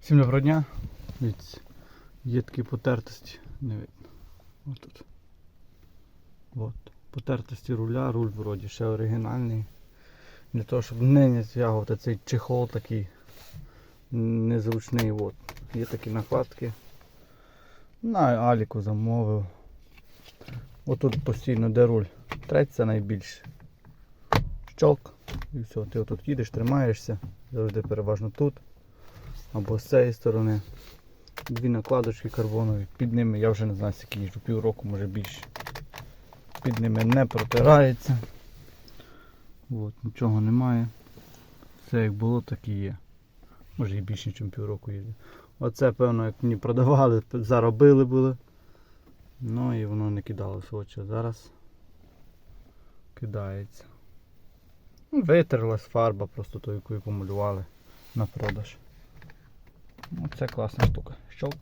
Всім доброго дня. Дивіться, є такі потертості, не видно. Ось тут. От. Потертості руля, руль вроді ще оригінальний. Для того, щоб не стягувати цей чехол такий незручний. От. Є такі накладки. На Аліку замовив. Отут постійно де руль. Треть це найбільше. Щолк. І все, ти отут їдеш, тримаєшся. Завжди переважно тут. Або з цієї сторони. Дві накладочки карбонові. Під ними я вже не знаю, скільки їжджу, півроку, може більше. Під ними не протирається. От, нічого немає. Все як було, так і є. Може і більше, ніж півроку їздив. Оце, певно, як мені продавали, заробили були. Ну і воно не кидалося в очі. Зараз кидається. Ну, Витерлась фарба, просто ту, яку помалювали на продаж. Це класна штука. Щолк.